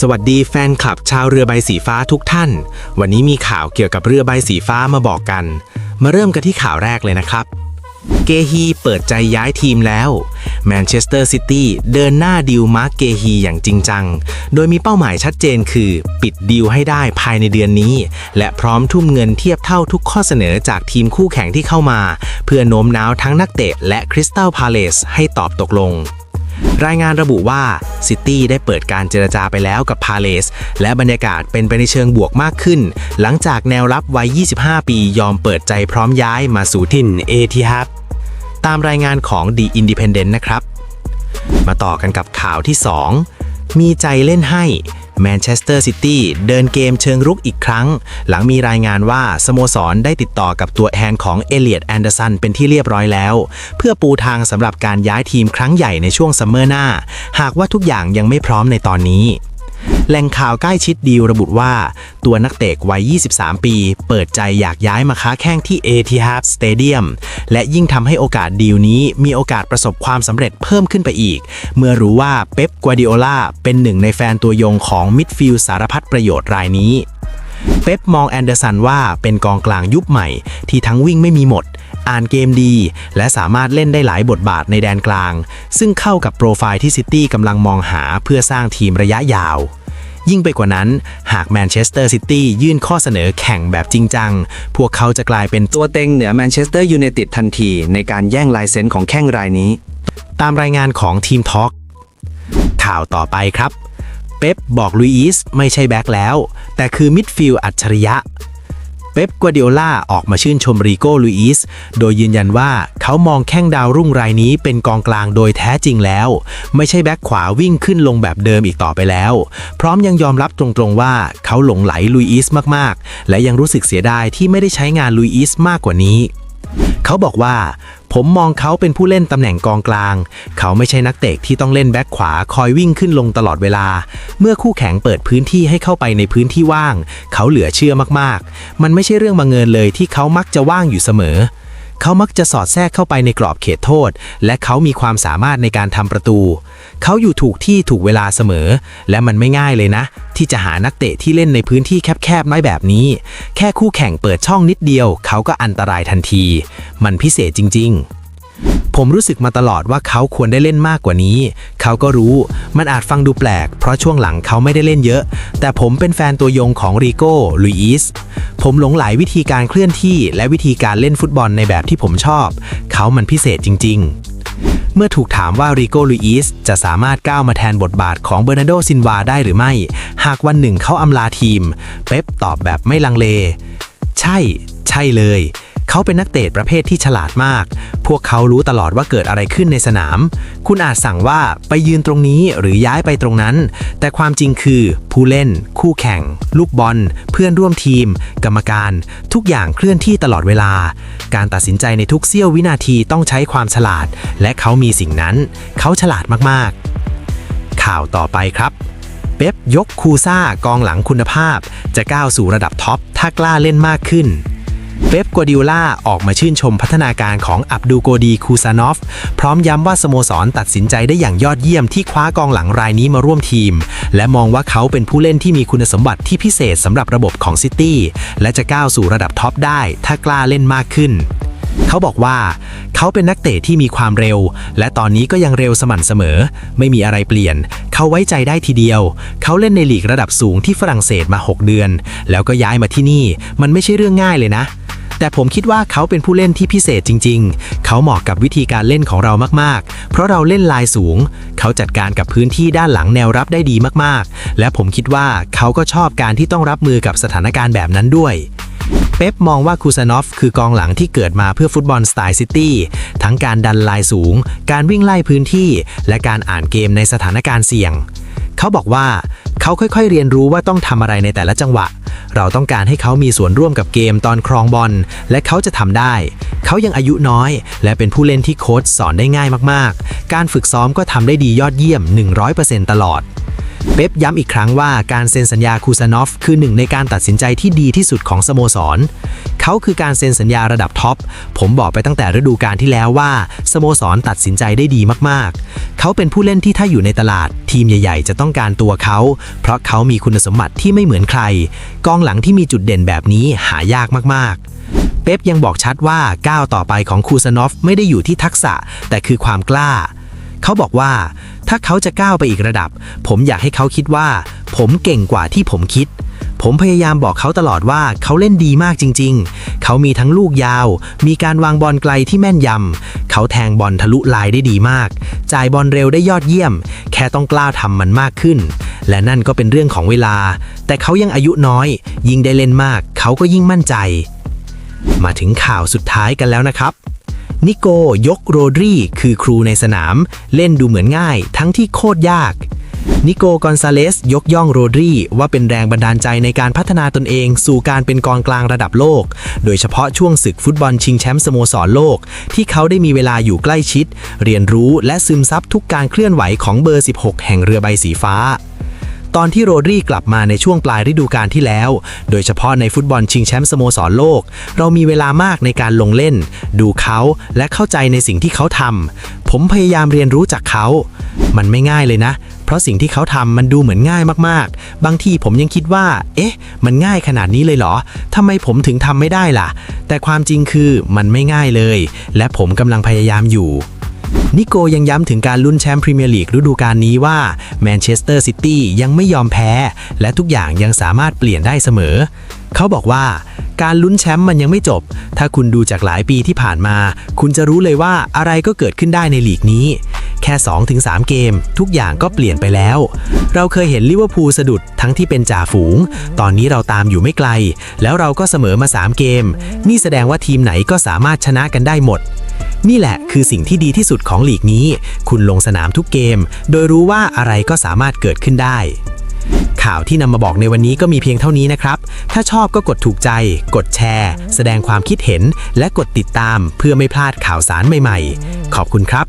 สวัสดีแฟนคลับชาวเรือใบสีฟ้าทุกท่าน วันนี้มีข่าวเกี่ยวกับเรือใบสีฟ้ามาบอกกัน มาเริ่มกันที่ข่าวแรกเลยนะครับ เกฮีเปิดใจย้ายทีมแล้วแมนเชสเตอร์ซิตี้เดินหน้าดิวมาร์กเกฮีอย่างจริงจัง โดยมีเป้าหมายชัดเจนคือ ปิดดิวให้ได้ภายในเดือนนี้ และพร้อมทุ่มเงินเทียบเท่าทุกข้อเสนอจากทีมคู่แข่งที่เข้ามา เพื่อโน้มน้าวทั้งนักเตะและคริสตัลพาเลสให้ตอบตกลง รายงานระบุว่าซิตี้ได้เปิดการเจรจาไปแล้วกับพาเลสและบรรยากาศเป็นไปในเชิงบวกมากขึ้น หลังจากแนวรับวัย 25 ปียอมเปิดใจพร้อมย้ายมาสู่ทิ่นเอทิฮัดตามรายงานของ The Independent นะครับ มาต่อกันกับข่าวที่ 2 มีใจเล่นให้ แมนเชสเตอร์ซิตี้เดินเกมเชิงรุกอีกครั้ง หลังมีรายงานว่าสโมสรได้ติดต่อกับตัวแทนของเอเลียดแอนเดอร์สันเป็นที่เรียบร้อยแล้ว เพื่อปูทางสำหรับการย้ายทีมครั้งใหญ่ในช่วงซัมเมอร์หน้า หากว่าทุกอย่างยังไม่พร้อมในตอนนี้ แหล่งข่าวใกล้ชิดดีลระบุว่า ตัวนักเตะวัย 23 ปี เปิดใจอยากย้ายมาค้าแข้งที่เอทิฮ d สเตเดียมและยิ่งทำให้โอกาสดีลนี้มีโอกาสประสบความสำเร็จเพิ่มขึ้นไปอีก เมื่อรู้ว่าเป๊ปกัวดิโอลาเป็นหนึ่งในแฟนตัวยงของมิดฟิลด์สารพัดประโยชน์รายนี้เป๊ปมองแอนเดอร์สันว่าเป็นกองกลางยุคใหม่ ที่ทั้งวิ่งไม่มีหมด อ่านเกมดี และสามารถเล่นได้หลายบทบาทในแดนกลาง ซึ่งเข้ากับโปรไฟล์ที่ซิตี้กำลังมองหาเพื่อสร้างทีมระยะยาว ยิ่งไปกว่านั้น หากแมนเชสเตอร์ซิตี้ยื่นข้อเสนอแข่งแบบจริงจัง พวกเขาจะกลายเป็นตัวเต็งเหนือแมนเชสเตอร์ยูไนเต็ดทันทีในการแย่งลายเซ็นของแข้งรายนี้ ตามรายงานของทีมท็อกข่าวต่อไปครับ เป๊ปบอกลุยอิสไม่ใช่แบ็คแล้ว แต่คือมิดฟิลด์อัจฉริยะ เป๊ปกัวดิโอลาออกมาชื่นชมริโก้ลุยอิส โดยยืนยันว่าเขามองแข้งดาวรุ่งรายนี้เป็นกองกลางโดยแท้จริงแล้ว ไม่ใช่แบ็คขวาวิ่งขึ้นลงแบบเดิมอีกต่อไปแล้ว พร้อมยังยอมรับตรงๆว่าเขาหลงไหลลุยอิสมากๆ และยังรู้สึกเสียดายที่ไม่ได้ใช้งานลุยอิสมากกว่านี้ เขาบอกว่า ผมมองเขาเป็นผู้เล่นตำแหน่งกองกลาง เขาไม่ใช่นักเตะที่ต้องเล่นแบ็คขวาคอยวิ่งขึ้นลงตลอดเวลา เมื่อคู่แข่งเปิดพื้นที่ให้เข้าไปในพื้นที่ว่าง เขาเหลือเชื่อมากๆ มันไม่ใช่เรื่องบังเอิญเลยที่เขามักจะว่างอยู่เสมอเขามักจะสอดแทรกเข้าไปในกรอบเขตโทษ และเขามีความสามารถในการทำประตู เขาอยู่ถูกที่ถูกเวลาเสมอ และมันไม่ง่ายเลยนะ ที่จะหานักเตะที่เล่นในพื้นที่แคบๆน้อยแบบนี้ แค่คู่แข่งเปิดช่องนิดเดียว เขาก็อันตรายทันที มันพิเศษจริง ๆผมรู้สึกมาตลอดว่าเขาควรได้เล่นมากกว่านี้ เขาก็รู้ มันอาจฟังดูแปลก เพราะช่วงหลังเขาไม่ได้เล่นเยอะ แต่ผมเป็นแฟนตัวยงของริโก้ลุยอิส ผมหลงไหลวิธีการเคลื่อนที่ และวิธีการเล่นฟุตบอลในแบบที่ผมชอบ เขามันพิเศษจริง ๆ เมื่อถูกถามว่าริโก้ลุอิสจะสามารถก้าวมาแทนบทบาทของเบอร์นาร์โดซินวาได้หรือไม่ หากวันหนึ่งเขาอำลาทีม เป๊ปตอบแบบไม่ลังเล ใช่ ใช่เลย เขาเป็นนักเตะประเภทที่ฉลาดมาก พวกเขารู้ตลอดว่าเกิดอะไรขึ้นในสนาม คุณอาจสั่งว่าไปยืนตรงนี้หรือย้ายไปตรงนั้น แต่ความจริงคือ ผู้เล่น คู่แข่ง ลูกบอล เพื่อนร่วมทีม กรรมการ ทุกอย่างเคลื่อนที่ตลอดเวลา การตัดสินใจในทุกเสี้ยววินาทีต้องใช้ความฉลาด และเขามีสิ่งนั้น เขาฉลาดมากๆ ข่าวต่อไปครับเป๊ปยกคูซ่ากองหลังคุณภาพ จะก้าวสู่ระดับท็อปถ้ากล้าเล่นมากขึ้น เป๊ปกัวดิโอลาออกมาชื่นชมพัฒนาการของอับดูโกดีคูซานอฟ พร้อมย้ำว่าสโมสรตัดสินใจได้อย่างยอดเยี่ยมที่คว้ากองหลังรายนี้มาร่วมทีม และมองว่าเขาเป็นผู้เล่นที่มีคุณสมบัติที่พิเศษสำหรับระบบของซิตี้และจะก้าวสู่ระดับท็อปได้ถ้ากล้าเล่นมากขึ้นเขาบอกว่า เขาเป็นนักเตะที่มีความเร็ว และตอนนี้ก็ยังเร็วสม่ำเสมอ ไม่มีอะไรเปลี่ยน เขาไว้ใจได้ทีเดียว เขาเล่นในลีกระดับสูงที่ฝรั่งเศสมา 6 เดือน แล้วก็ย้ายมาที่นี่ มันไม่ใช่เรื่องง่ายเลยนะ แต่ผมคิดว่าเขาเป็นผู้เล่นที่พิเศษจริง ๆ เขาเหมาะกับวิธีการเล่นของเรามากๆ เพราะเราเล่นลายสูง เขาจัดการกับพื้นที่ด้านหลังแนวรับได้ดีมากๆ และผมคิดว่าเขาก็ชอบการที่ต้องรับมือกับสถานการณ์แบบนั้นด้วยเป๊ปมองว่าคูซานอฟคือกองหลังที่เกิดมาเพื่อฟุตบอลสไตล์ซิตี้ ทั้งการดันลายสูง การวิ่งไล่พื้นที่ และการอ่านเกมในสถานการณ์เสี่ยง เขาบอกว่า เขาค่อยๆเรียนรู้ว่าต้องทำอะไรในแต่ละจังหวะ เราต้องการให้เขามีส่วนร่วมกับเกมตอนครองบอล และเขาจะทำได้ เขายังอายุน้อย และเป็นผู้เล่นที่โค้ชสอนได้ง่ายมากๆ การฝึกซ้อมก็ทำได้ดียอดเยี่ยม 100%ตลอด เป๊ปย้ำอีกครั้งว่าการเซ็นสัญญาคูซานอฟคือหนึ่งในการตัดสินใจที่ดีที่สุดของสโมสรเขเขาคือการเซ็นสัญญาระดับท็อป ผมบอกไปตั้งแต่ฤดูกาลที่แล้วว่า สโมสรตัดสินใจได้ดีมากๆ เขาเป็นผู้เล่นที่ถ้าอยู่ในตลาด ทีมใหญ่ ๆ จะต้องการตัวเขา เพราะเขามีคุณสมบัติที่ไม่เหมือนใคร กองหลังที่มีจุดเด่นแบบนี้หายากมากๆเป๊ปยังบอกชัดว่าก้าวต่อไปของคูซานอฟไม่ได้อยู่ที่ทักษะ แต่คือความกล้า เขาบอกว่า ถ้าเขาจะก้าวไปอีกระดับ ผมอยากให้เขาคิดว่า ผมเก่งกว่าที่ผมคิด ผมพยายามบอกเขาตลอดว่าเขาเล่นดีมากจริง ๆ เขามีทั้งลูกยาว มีการวางบอลไกลที่แม่นยำ เขาแทงบอลทะลุลายได้ดีมาก จ่ายบอลเร็วได้ยอดเยี่ยม แค่ต้องกล้าทำมันมากขึ้น และนั่นก็เป็นเรื่องของเวลา แต่เขายังอายุน้อย ยิ่งได้เล่นมาก เขาก็ยิ่งมั่นใจ มาถึงข่าวสุดท้ายกันแล้วนะครับ นิโกยกโรดรีคือครูในสนาม เล่นดูเหมือนง่าย ทั้งที่โคตรยาก นิโกกอนซาเลสยกย่องโรดรีว่าเป็นแรงบันดาลใจในการพัฒนาตนเอง สู่การเป็นกองกลางระดับโลก โดยเฉพาะช่วงศึกฟุตบอลชิงแชมป์สโมสรโลก ที่เขาได้มีเวลาอยู่ใกล้ชิด เรียนรู้และซึมซับทุกการเคลื่อนไหวของเบอร์ 16 แห่งเรือใบสีฟ้า ตอนที่โรดรีกลับมาในช่วงปลายฤดูกาลที่แล้ว โดยเฉพาะในฟุตบอลชิงแชมป์สโมสรโลก เรามีเวลามากในการลงเล่น ดูเขาและเข้าใจในสิ่งที่เขาทำผมพยายามเรียนรู้จากเขา มันไม่ง่ายเลยนะ เพราะสิ่งที่เขาทำมันดูเหมือนง่ายมากๆ บางทีผมยังคิดว่า เอ๊ะ มันง่ายขนาดนี้เลยเหรอทำไมผมถึงทำไม่ได้ล่ะ แต่ความจริงคือมันไม่ง่ายเลย และผมกำลังพยายามอยู่ นิโกยังย้ำถึงการลุ้นแชมป์พรีเมียร์ลีกฤดูกาลนี้ว่าแมนเชสเตอร์ซิตี้ยังไม่ยอมแพ้ และทุกอย่างยังสามารถเปลี่ยนได้เสมอ เขาบอกว่า การลุ้นแชมป์มันยังไม่จบ ถ้าคุณดูจากหลายปีที่ผ่านมา คุณจะรู้เลยว่าอะไรก็เกิดขึ้นได้ในลีกนี้ แค่ 2-3 เกม ทุกอย่างก็เปลี่ยนไปแล้ว เราเคยเห็นลิเวอร์พูลสะดุดทั้งที่เป็นจ่าฝูง ตอนนี้เราตามอยู่ไม่ไกล แล้วเราก็เสมอมา 3 เกม นี่แสดงว่าทีมไหนก็สามารถชนะกันได้หมด นี่แหละคือสิ่งที่ดีที่สุดของลีกนี้ คุณลงสนามทุกเกม โดยรู้ว่าอะไรก็สามารถเกิดขึ้นได้ ข่าวที่นำมาบอกในวันนี้ก็มีเพียงเท่านี้นะครับ ถ้าชอบก็กดถูกใจ กดแชร์ แสดงความคิดเห็น และกดติดตามเพื่อไม่พลาดข่าวสารใหม่ ๆ ขอบคุณครับ